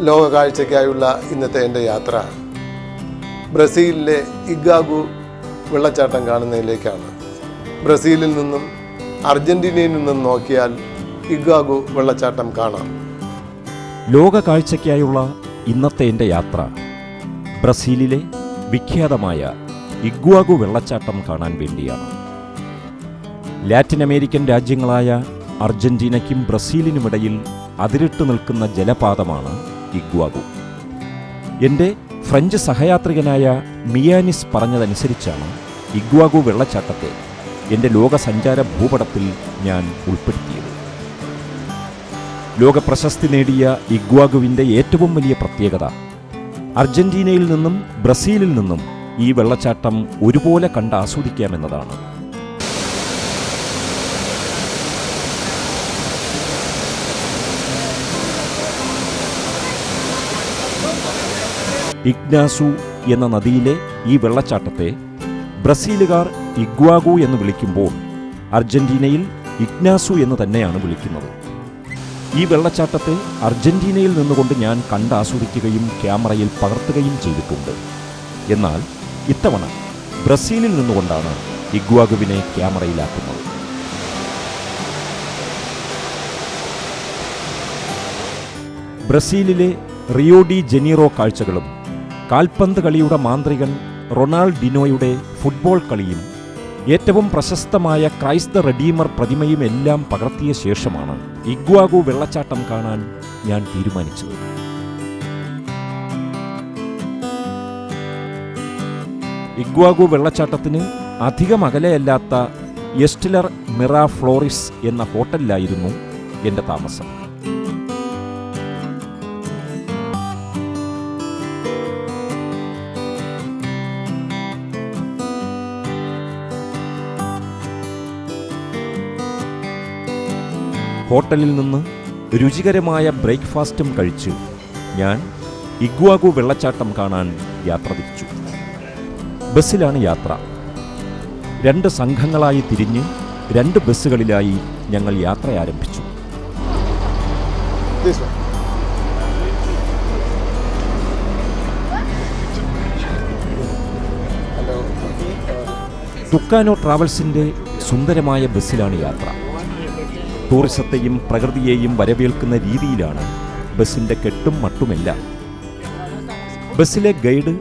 ലോക കാഴ്ചയ്ക്കായുള്ള ഇന്നത്തെ എന്റെ യാത്ര ബ്രസീലിലെ ഇഗാഗു വെള്ളച്ചാട്ടം കാണുന്നതിലേക്കാണ്. ബ്രസീലിൽ നിന്നും അർജന്റീനയിൽ നിന്നും നോക്കിയാൽ ഇഗാഗു വെള്ളച്ചാട്ടം കാണാം. ലോക കാഴ്ചയ്ക്കായുള്ള ഇന്നത്തെ എന്റെ യാത്ര ബ്രസീലിലെ വിഖ്യാതമായ ഇഗ്വാഗു വെള്ളച്ചാട്ടം കാണാൻ വേണ്ടിയാണ്. ലാറ്റിൻ അമേരിക്കൻ രാജ്യങ്ങളായ അർജന്റീനയ്ക്കും ബ്രസീലിനുമിടയിൽ അതിരിട്ട് നിൽക്കുന്ന ജലപാതമാണ് ഇഗ്വാഗു എന്റെ ഫ്രഞ്ച് സഹയാത്രികനായ മിയാനിസ് പറഞ്ഞതനുസരിച്ചാണ് ഇഗ്വാഗു വെള്ളച്ചാട്ടത്തെ എന്റെ ലോകസഞ്ചാര ഭൂപടത്തിൽ ഞാൻ ഉൾപ്പെടുത്തിയത്. ലോകപ്രശസ്തി നേടിയ ഇഗ്വാഗുവിന്റെ ഏറ്റവും വലിയ പ്രത്യേകത അർജന്റീനയിൽ നിന്നും ബ്രസീലിൽ നിന്നും ഈ വെള്ളച്ചാട്ടം ഒരുപോലെ കണ്ട് ആസ്വദിക്കാമെന്നതാണ്. ഇഗ്നാസു എന്ന നദിയിലെ ഈ വെള്ളച്ചാട്ടത്തെ ബ്രസീലുകാർ ഇഗ്വാഗു എന്ന് വിളിക്കുമ്പോൾ അർജന്റീനയിൽ ഇഗ്നാസു എന്ന് തന്നെയാണ് വിളിക്കുന്നത്. ഈ വെള്ളച്ചാട്ടത്തെ അർജന്റീനയിൽ നിന്നുകൊണ്ട് ഞാൻ കണ്ടാസ്വദിക്കുകയും ക്യാമറയിൽ പകർത്തുകയും ചെയ്തിട്ടുണ്ട്. എന്നാൽ ഇത്തവണ ബ്രസീലിൽ നിന്നുകൊണ്ടാണ് ഇഗ്വാഗുവിനെ ക്യാമറയിലാക്കുന്നത്. ബ്രസീലിലെ റിയോ ഡി ജനീറോ കാഴ്ചകളും കാൽപന്ത് കളിയുടെ മാന്ത്രികൻ റൊണാൾഡിനോയുടെ ഫുട്ബോൾ കളിയും ഏറ്റവും പ്രശസ്തമായ ക്രൈസ്ത റെഡീമർ പ്രതിമയും എല്ലാം പകർത്തിയ ശേഷമാണ് ഇഗ്വാഗു വെള്ളച്ചാട്ടം കാണാൻ ഞാൻ തീരുമാനിച്ചത്. ഇഗ്വാഗു വെള്ളച്ചാട്ടത്തിന് അധികം അകലെയല്ലാത്ത എസ്റ്റിലർ മിറ ഫ്ലോറിസ് എന്ന ഹോട്ടലിലായിരുന്നു എന്റെ താമസം. ഹോട്ടലിൽ നിന്ന് രുചികരമായ ബ്രേക്ക്ഫാസ്റ്റും കഴിച്ച് ഞാൻ ഇഗ്വാഗു വെള്ളച്ചാട്ടം കാണാൻ യാത്ര തിരിച്ചു. ബസ്സിലാണ് യാത്ര. രണ്ട് സംഘങ്ങളായി തിരിഞ്ഞ് രണ്ട് ബസ്സുകളിലായി ഞങ്ങൾ യാത്ര ആരംഭിച്ചു. തുക്കാനോ ട്രാവൽസിന്റെ സുന്ദരമായ ബസ്സിലാണ് യാത്ര. ടൂറിസത്തെയും പ്രകൃതിയെയും വരവേൽക്കുന്ന രീതിയിലാണ് ബസ്സിന്റെ കെട്ടും മട്ടുമെല്ലാം. ബസ്സിലെ ഗൈഡ്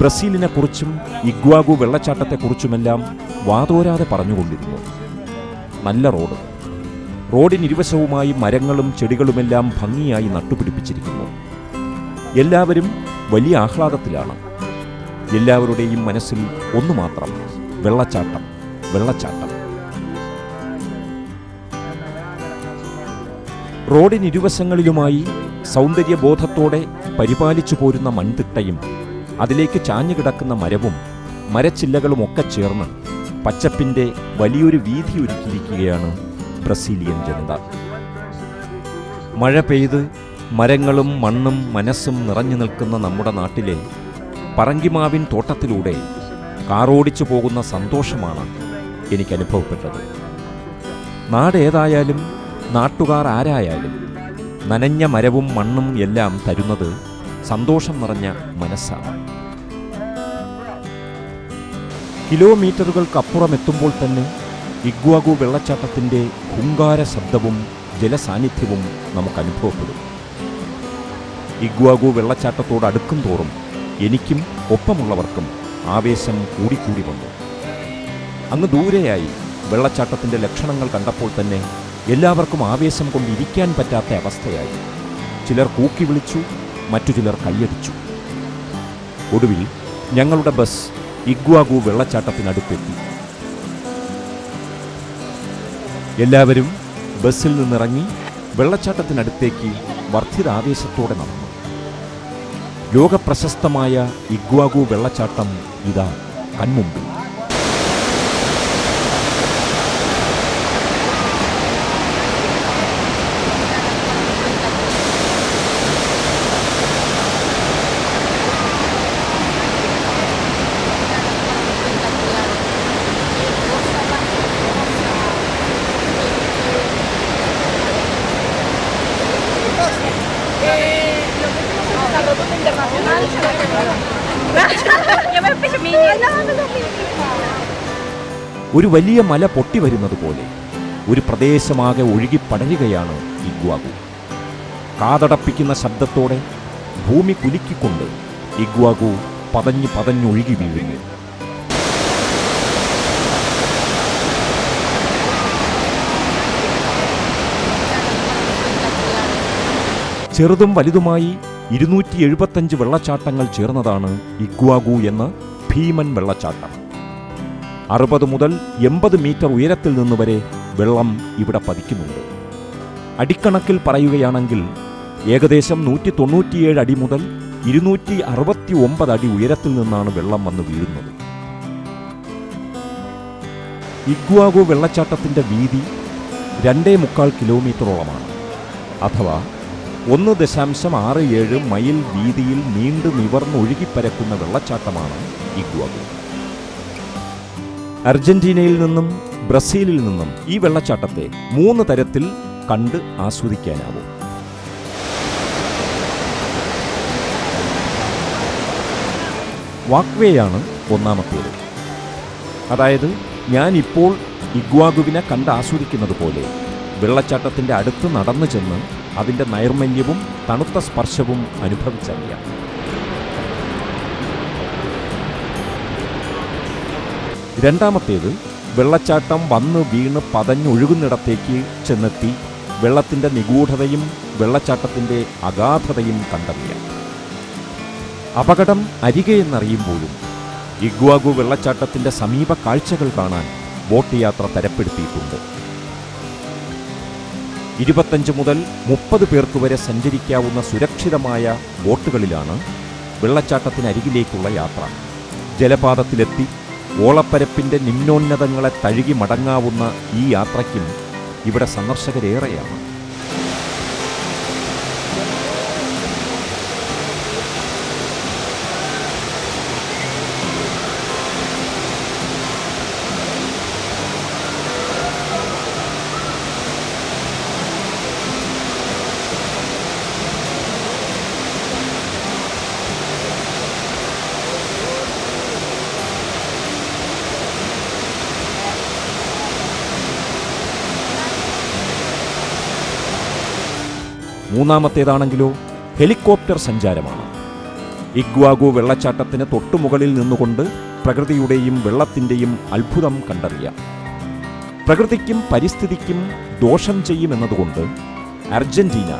ബ്രസീലിനെക്കുറിച്ചും ഇഗ്വാഗു വെള്ളച്ചാട്ടത്തെക്കുറിച്ചുമെല്ലാം വാതോരാതെ പറഞ്ഞുകൊണ്ടിരുന്നു. നല്ല റോഡ്. റോഡിനിരുവശവുമായി മരങ്ങളും ചെടികളുമെല്ലാം ഭംഗിയായി നട്ടുപിടിപ്പിച്ചിരിക്കുന്നു. എല്ലാവരും വലിയ ആഹ്ലാദത്തിലാണ്. എല്ലാവരുടെയും മനസ്സിൽ ഒന്നു മാത്രം വെള്ളച്ചാട്ടം വെള്ളച്ചാട്ടം. റോഡിനിരുവശങ്ങളിലുമായി സൗന്ദര്യബോധത്തോടെ പരിപാലിച്ചു പോരുന്ന മൺതിട്ടയും അതിലേക്ക് ചാഞ്ഞുകിടക്കുന്ന മരവും മരച്ചില്ലകളുമൊക്കെ ചേർന്ന് പച്ചപ്പിന്റെ വലിയൊരു വീതി ഒരുക്കിയിരിക്കുകയാണ് ബ്രസീലിയൻ ജനത. മഴ പെയ്ത് മരങ്ങളും മണ്ണും മനസ്സും നിറഞ്ഞു നിൽക്കുന്ന നമ്മുടെ നാട്ടിലെ പറങ്കിമാവിൻ തോട്ടത്തിലൂടെ കാറോടിച്ചു പോകുന്ന സന്തോഷമാണ് എനിക്ക് അനുഭവപ്പെട്ടത് നാടേതായാലും നാട്ടുകാർ ആരായാലും നനഞ്ഞ മരവും മണ്ണും എല്ലാം തരുന്നത് സന്തോഷം നിറഞ്ഞ മനസ്സാണ്. കിലോമീറ്ററുകൾക്കപ്പുറം എത്തുമ്പോൾ തന്നെ ഇഗ്വാഗു വെള്ളച്ചാട്ടത്തിന്റെ ഹുങ്കാര ശബ്ദവും ജലസാന്നിധ്യവും നമുക്ക് അനുഭവപ്പെടും ഇഗ്വാഗു വെള്ളച്ചാട്ടത്തോട് അടുക്കും തോറും എനിക്കും ഒപ്പമുള്ളവർക്കും ആവേശം കൂടിക്കൂടി വന്നു. അങ്ങ് ദൂരെയായി വെള്ളച്ചാട്ടത്തിന്റെ ലക്ഷണങ്ങൾ കണ്ടപ്പോൾ തന്നെ എല്ലാവർക്കും ആവേശം കൊണ്ടിരിക്കാൻ പറ്റാത്ത അവസ്ഥയായി. ചിലർ കൂക്കി വിളിച്ചു മറ്റു ചിലർ കൈയടിച്ചു ഒടുവിൽ ഞങ്ങളുടെ ബസ് ഇഗ്വാഗു വെള്ളച്ചാട്ടത്തിനടുത്തെത്തി. എല്ലാവരും ബസ്സിൽ നിന്നിറങ്ങി വെള്ളച്ചാട്ടത്തിനടുത്തേക്ക് വർദ്ധിതാവേശത്തോടെ നടന്നു. ലോകപ്രശസ്തമായ ഇഗ്വാഗു വെള്ളച്ചാട്ടം ഇതാ കൺമുമ്പിൽ. ഒരു വലിയ മല പൊട്ടി വരുന്നത് പോലെ ഒരു പ്രദേശമാകെ ഒഴുകി പടരുകയാണ് ഇഗ്വാഗു കാതടപ്പിക്കുന്ന ശബ്ദത്തോടെ ഭൂമി കുലുക്കിക്കൊണ്ട് ഇഗ്വാഗു പതഞ്ഞു പതഞ്ഞൊഴുകി വീഴുന്നു. ചെറുതും വലുതുമായി ഇരുന്നൂറ്റി എഴുപത്തഞ്ച് വെള്ളച്ചാട്ടങ്ങൾ ചേർന്നതാണ് ഇഗ്വാഗു എന്ന ഭീമൻ വെള്ളച്ചാട്ടം. അറുപത് മുതൽ എൺപത് മീറ്റർ ഉയരത്തിൽ നിന്ന് വരെ വെള്ളം ഇവിടെ പതിക്കുന്നുണ്ട്. അടിക്കണക്കിൽ പറയുകയാണെങ്കിൽ ഏകദേശം നൂറ്റി തൊണ്ണൂറ്റിയേഴ് അടി മുതൽ ഇരുന്നൂറ്റി അറുപത്തി ഒമ്പത് അടി ഉയരത്തിൽ നിന്നാണ് വെള്ളം വന്ന് വീഴുന്നത്. ഇഗ്വാഗു വെള്ളച്ചാട്ടത്തിന്റെ വീതി രണ്ടേ മുക്കാൽ കിലോമീറ്ററോളമാണ്. അഥവാ ഒന്ന് ദശാംശം ആറ് ഏഴ് മൈൽ വീതിയിൽ നീണ്ടു നിവർന്ന് ഒഴുകിപ്പരക്കുന്ന വെള്ളച്ചാട്ടമാണ് ഇഗ്വാഗു. അർജന്റീനയിൽ നിന്നും ബ്രസീലിൽ നിന്നും ഈ വെള്ളച്ചാട്ടത്തെ മൂന്ന് തരത്തിൽ കണ്ട് ആസ്വദിക്കാനാവും. വാക്വേയാണ് ഒന്നാമത്തേത്. അതായത് ഞാൻ ഇപ്പോൾ ഇഗ്വാഗുവിനെ കണ്ട് ആസ്വദിക്കുന്നത് പോലെ വെള്ളച്ചാട്ടത്തിന്റെ അടുത്ത് നടന്നു ചെന്ന് അതിന്റെ നൈർമല്യവും തണുത്ത സ്പർശവും അനുഭവിച്ചറിയാം. രണ്ടാമത്തേത് വെള്ളച്ചാട്ടം വന്ന് വീണ് പതഞ്ഞൊഴുകുന്നിടത്തേക്ക് ചെന്നെത്തി വെള്ളത്തിന്റെ നിഗൂഢതയും വെള്ളച്ചാട്ടത്തിന്റെ അഗാധതയും കണ്ടറിയാം. അപകടം അരികെ എന്നറിയുമ്പോഴും ഇഗ്വാഗു വെള്ളച്ചാട്ടത്തിന്റെ സമീപ കാഴ്ചകൾ കാണാൻ ബോട്ട് യാത്ര തരപ്പെടുത്തിയിട്ടുണ്ട്. ഇരുപത്തഞ്ച് മുതൽ മുപ്പത് പേർക്ക് വരെ സഞ്ചരിക്കാവുന്ന സുരക്ഷിതമായ ബോട്ടുകളിലാണ് വെള്ളച്ചാട്ടത്തിനരികിലേക്കുള്ള യാത്ര. ജലപാതത്തിലെത്തി ഓളപ്പരപ്പിന്റെ നിമ്നോന്നതങ്ങളെ തഴുകി മടങ്ങാവുന്ന ഈ യാത്രയ്ക്കും ഇവിടെ സന്ദർശകരേറെയാണ്. മൂന്നാമത്തേതാണെങ്കിലോ ഹെലികോപ്റ്റർ സഞ്ചാരമാണ്. ഇഗ്വാഗു വെള്ളച്ചാട്ടത്തിന് തൊട്ടുമുകളിൽ നിന്നുകൊണ്ട് പ്രകൃതിയുടെയും വെള്ളത്തിന്റെയും അത്ഭുതം കണ്ടറിയാം. പ്രകൃതിക്കും പരിസ്ഥിതിക്കും ദോഷം ചെയ്യുമെന്നതുകൊണ്ട് അർജന്റീന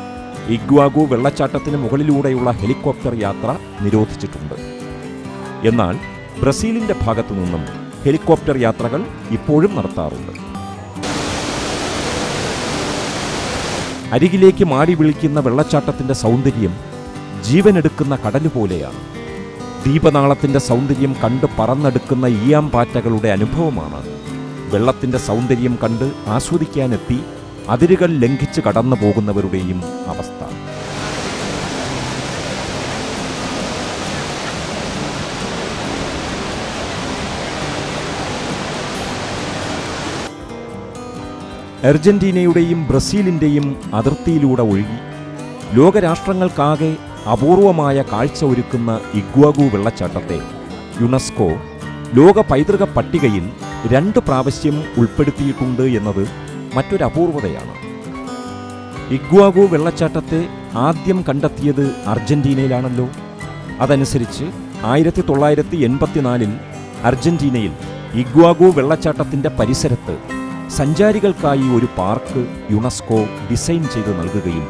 ഇഗ്വാഗു വെള്ളച്ചാട്ടത്തിന് മുകളിലൂടെയുള്ള ഹെലികോപ്റ്റർ യാത്ര നിരോധിച്ചിട്ടുണ്ട്. എന്നാൽ ബ്രസീലിന്റെ ഭാഗത്തു നിന്നും ഹെലികോപ്റ്റർ യാത്രകൾ ഇപ്പോഴും നടത്താറുണ്ട്. അരികിലേക്ക് മാടി വിളിക്കുന്ന വെള്ളച്ചാട്ടത്തിന്റെ സൗന്ദര്യം ജീവനെടുക്കുന്ന കടൽ പോലെയാണ് ദീപനാളത്തിന്റെ സൗന്ദര്യം കണ്ട് പറന്നെടുക്കുന്ന ഈയാമ്പാറ്റകളുടെ അനുഭവമാണ്. വെള്ളത്തിന്റെ സൗന്ദര്യം കണ്ട് ആസ്വദിക്കാനെത്തി അതിരുകൾ ലംഘിച്ച് കടന്നു പോകുന്നവരുടെയും അവസ്ഥ. അർജന്റീനയുടെയും ബ്രസീലിന്റെയും അതിർത്തിയിലൂടെ ഒഴുകി. ലോകരാഷ്ട്രങ്ങൾക്കാകെ അപൂർവമായ കാഴ്ച ഒരുക്കുന്ന ഇഗ്വാഗു വെള്ളച്ചാട്ടത്തെ യുനെസ്കോ ലോക പൈതൃക പട്ടികയിൽ രണ്ട് പ്രാവശ്യം ഉൾപ്പെടുത്തിയിട്ടുണ്ട് എന്നത് മറ്റൊരു അപൂർവതയാണ്. ഇഗ്വാഗു വെള്ളച്ചാട്ടത്തെ ആദ്യം കണ്ടെത്തിയത് അർജന്റീനയിലാണല്ലോ. അതനുസരിച്ച് ആയിരത്തി തൊള്ളായിരത്തി എൺപത്തിനാലിൽ അർജന്റീനയിൽ ഇഗ്വാഗു വെള്ളച്ചാട്ടത്തിന്റെ പരിസരത്ത് സഞ്ചാരികൾക്കായി ഒരു പാർക്ക് യുനെസ്കോ ഡിസൈൻ ചെയ്ത് നൽകുകയും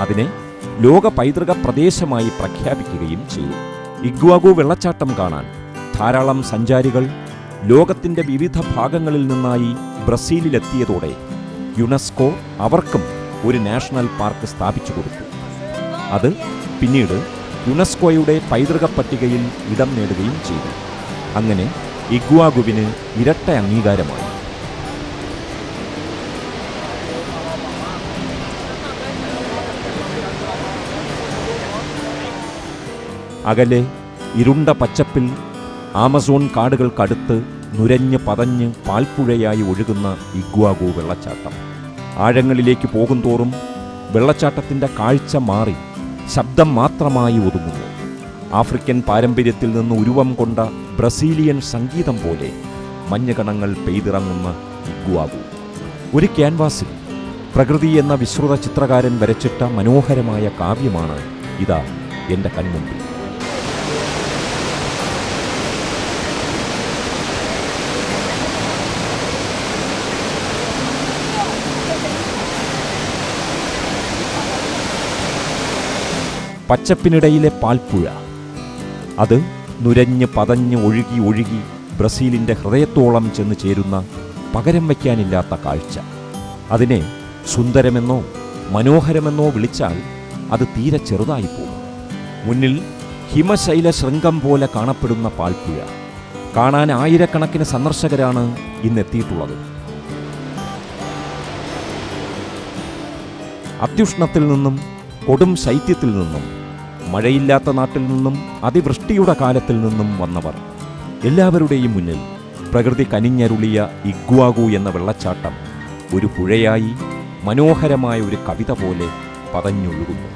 അതിനെ ലോക പൈതൃക പ്രദേശമായി പ്രഖ്യാപിക്കുകയും ചെയ്തു. ഇഗ്വാഗു വെള്ളച്ചാട്ടം കാണാൻ ധാരാളം സഞ്ചാരികൾ ലോകത്തിന്റെ വിവിധ ഭാഗങ്ങളിൽ നിന്നായി ബ്രസീലിലെത്തിയതോടെ യുനെസ്കോ അവർക്കും ഒരു നാഷണൽ പാർക്ക് സ്ഥാപിച്ചു കൊടുത്തു. അത് പിന്നീട് യുനെസ്കോയുടെ പൈതൃക പട്ടികയിൽ ഇടം നേടുകയും ചെയ്തു. അങ്ങനെ ഇഗ്വാഗുവിന് ഇരട്ട അംഗീകാരമായി. അകലെ ഇരുണ്ട പച്ചപ്പിൽ ആമസോൺ കാടുകൾക്കടുത്ത് നുരഞ്ഞ് പതഞ്ഞ് പാൽപ്പുഴയായി ഒഴുകുന്ന ഇഗ്വാഗോ വെള്ളച്ചാട്ടം. ആഴങ്ങളിലേക്ക് പോകുന്തോറും വെള്ളച്ചാട്ടത്തിന്റെ കാഴ്ച മാറി ശബ്ദം മാത്രമായി ഒതുങ്ങുന്നു. ആഫ്രിക്കൻ പാരമ്പര്യത്തിൽ നിന്ന് ഉരുവം കൊണ്ട ബ്രസീലിയൻ സംഗീതം പോലെ മഞ്ഞകണങ്ങൾ പെയ്തിറങ്ങുന്ന ഇഗ്വാഗു. ഒരു ക്യാൻവാസിൽ പ്രകൃതി എന്ന വിശ്രുത ചിത്രകാരൻ വരച്ചിട്ട മനോഹരമായ കാവ്യമാണ് ഇതാ എന്റെ കൺമുമ്പിൽ. പച്ചപ്പിനിടയിലെ പാൽപ്പുഴ. അത് നുരഞ്ഞ് പതഞ്ഞ് ഒഴുകി ഒഴുകി ബ്രസീലിന്റെ ഹൃദയത്തോളം ചെന്ന് ചേരുന്ന പകരം വയ്ക്കാനില്ലാത്ത കാഴ്ച. അതിനെ സുന്ദരമെന്നോ മനോഹരമെന്നോ വിളിച്ചാൽ അത് തീരെ ചെറുതായി പോകും. മുന്നിൽ ഹിമശൈല ശൃംഗം പോലെ കാണപ്പെടുന്ന പാൽപ്പുഴ. കാണാൻ ആയിരക്കണക്കിന് സന്ദർശകരാണ് ഇന്നെത്തിയിട്ടുള്ളത്. അത്യുഷ്ണത്തിൽ നിന്നും കൊടും ശൈത്യത്തിൽ നിന്നും മഴയില്ലാത്ത നാട്ടിൽ നിന്നും അതിവൃഷ്ടിയുടെ കാലത്തിൽ നിന്നും വന്നവർ. എല്ലാവരുടെയും മുന്നിൽ പ്രകൃതി കനിഞ്ഞരുളിയ ഇഗ്വാഗു എന്ന വെള്ളച്ചാട്ടം ഒരു പുഴയായി മനോഹരമായ ഒരു കവിത പോലെ പതഞ്ഞൊഴുകുന്നു.